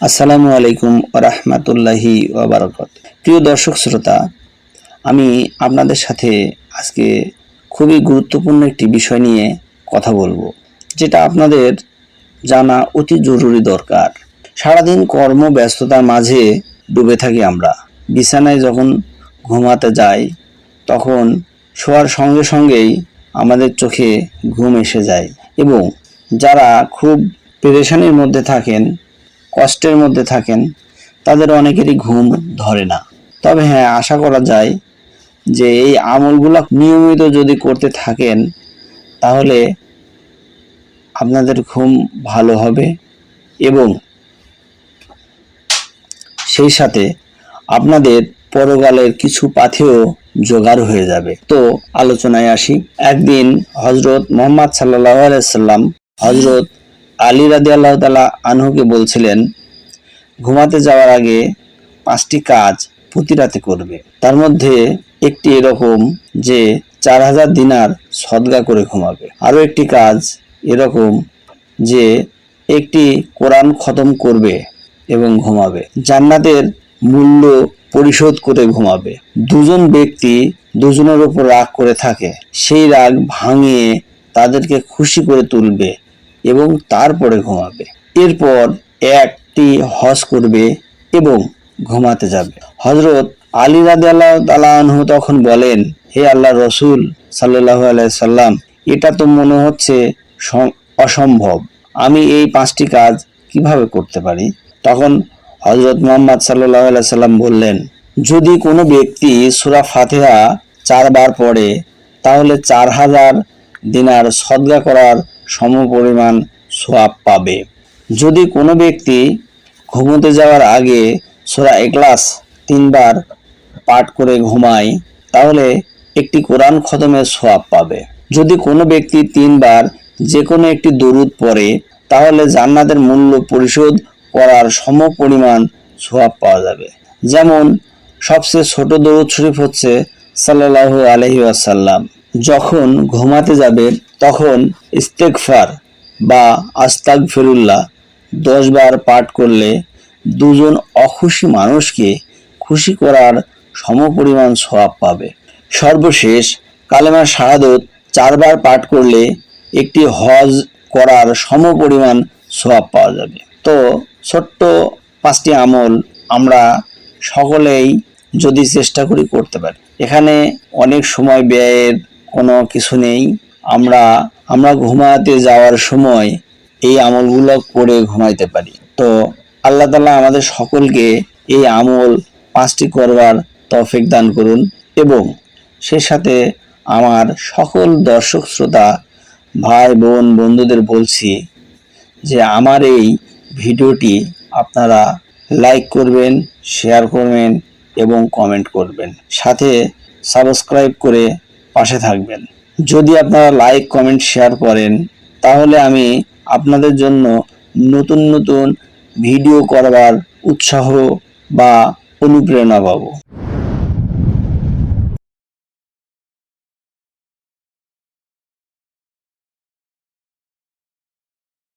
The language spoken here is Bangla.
আসসালামু আলাইকুম রহমতুল্লাহি ওবরাকাত। প্রিয় দর্শক শ্রোতা, আমি আপনাদের সাথে আজকে খুবই গুরুত্বপূর্ণ একটি বিষয় নিয়ে কথা বলব, যেটা আপনাদের জানা অতি জরুরি দরকার। সারাদিন কর্ম ব্যস্ততার মাঝে ডুবে থাকি আমরা। বিছানায় যখন ঘুমাতে যাই, তখন শোয়ার সঙ্গে সঙ্গেই আমাদের চোখে ঘুম এসে যায় এবং যারা খুব পেরেশানির মধ্যে থাকেন কষ্টের মধ্যে থাকেন, তাদের অনেকেরই ঘুম ধরে না। তবে হ্যাঁ আশা করা যায় যে এই আমলগুলো নিয়মিত যদি করতে থাকেন, তাহলে আপনাদের ঘুম ভালো হবে এবং সেই সাথে আপনাদের পরকালের কিছু পাথেও জোগাড় হয়ে যাবে। তো আলোচনায় আসি। একদিন হজরত মোহাম্মদ সাল্লাহ আলাইসাল্লাম হজরত আলী রাদি আল্লাহ তালা আনহুকে বলছিলেন, ঘুমাতে যাওয়ার আগে পাঁচটি কাজ প্রতি রাতে করবে। তার মধ্যে একটি এরকম যে চার হাজার দিনার সদগা করে ঘুমাবে। আরও একটি কাজ এরকম যে একটি কোরআন খতম করবে এবং ঘুমাবে। জান্নাতের মূল্য পরিশোধ করে ঘুমাবে। দুজন ব্যক্তি দুজনের উপর রাগ করে থাকে। সেই রাগ ভাঙিয়ে তাদেরকে খুশি করে তুলবে। এবং তারপরে ঘুমাবে। এরপর একটি হজ করবে এবং ঘুমাতে যাবে। হজরত আলী রাদি আল্লাহ তখন বলেন, হে আল্লাহ রসুল সাল্লাহ সাল্লাম, এটা তো মনে হচ্ছে অসম্ভব। আমি এই পাঁচটি কাজ কীভাবে করতে পারি? তখন হজরত মোহাম্মদ সাল্লাহ সাল্লাম বললেন, যদি কোনো ব্যক্তি সুরা ফাতেহা চারবার পড়ে, তাহলে চার হাজার দিনার সদগা করার সমপরিমাণ সোয়াব পাবে। যদি কোনো ব্যক্তি ঘুমোতে যাওয়ার আগে সোরা এক্লাস তিনবার পাঠ করে ঘুমায়, তাহলে একটি কোরআন খতমের সোয়াব পাবে। যদি কোনো ব্যক্তি তিনবার যে কোনো একটি দরুদ পড়ে, তাহলে জান্নাতের মূল্য পরিশোধ করার সম পরিমাণ সোয়াব পাওয়া যাবে। যেমন, সবচেয়ে ছোট দরুদ শরীফ হচ্ছে সাল্লাল্লাহু আলহি আসাল্লাম যখন ঘুমাতে যাবে তখন ইস্তেকফার বা আস্তাক ফিরুল্লাহ দশ বার পাঠ করলে দুজন অখুশি মানুষকে খুশি করার সমপরিমাণ সওয়াব পাবে। সর্বশেষ কালেমা শাহাদত চারবার পাঠ করলে একটি হজ করার সমপরিমাণ সওয়াব পাওয়া যাবে। তো ছোট্ট পাঁচটি আমল আমরা সকলেই যদি চেষ্টা করি করতে পারি। এখানে অনেক সময় ব্যয়ের কোনো কিছু নেই। আমরা আমরা ঘুমাতে যাওয়ার সময় এই আমলগুলো করে ঘুমাইতে পারি। তো আল্লাহ তালা আমাদের সকলকে এই আমল পাঁচটি করবার তৌফিক দান করুন এবং সে সাথে আমার সকল দর্শক, শ্রোতা, ভাই, বোন, বন্ধুদের বলছি যে আমার এই ভিডিওটি আপনারা লাইক করবেন, শেয়ার করবেন এবং কমেন্ট করবেন। সাথে সাবস্ক্রাইব করে পাশে থাকবেন। যদি আপনারা লাইক কমেন্ট শেয়ার করেন, তাহলে আমি আপনাদের জন্য নতুন নতুন ভিডিও করবার উৎসাহ বা অনুপ্রেরণা পাবো।